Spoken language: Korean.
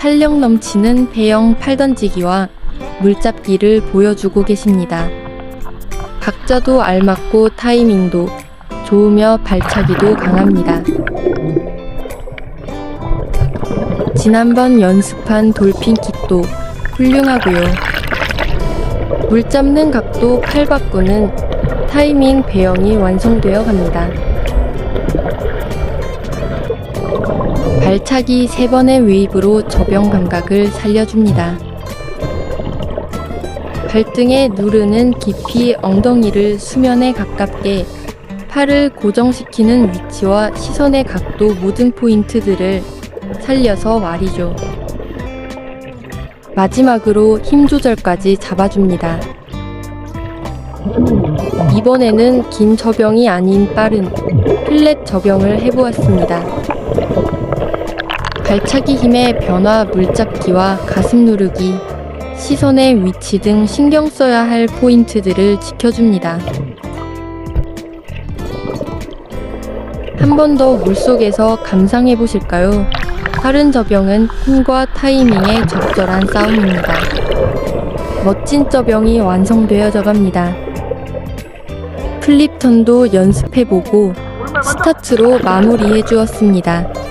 탄력 넘치는 배영 팔 던지기와 물잡기를 보여주고 계십니다. 박자도 알맞고 타이밍도 좋으며 발차기도 강합니다. 지난번 연습한 돌핀 킥도 훌륭하고요. 물 잡는 각도 팔 바꾸는 타이밍 배영이 완성되어 갑니다. 발차기 세 번의 웨이브로 접영 감각을 살려줍니다. 발등에 누르는 깊이 엉덩이를 수면에 가깝게 팔을 고정시키는 위치와 시선의 각도 모든 포인트들을 살려서 말이죠. 마지막으로 힘 조절까지 잡아줍니다. 이번에는 긴 접영이 아닌 빠른 플랫 접영을 해보았습니다. 발차기 힘의 변화 물잡기와 가슴 누르기, 시선의 위치 등 신경 써야 할 포인트들을 지켜줍니다. 한 번 더 물속에서 감상해 보실까요? 빠른 접영은 힘과 타이밍의 적절한 싸움입니다. 멋진 접영이 완성되어 져 갑니다. 플립턴도 연습해 보고 스타트로 마무리해 주었습니다.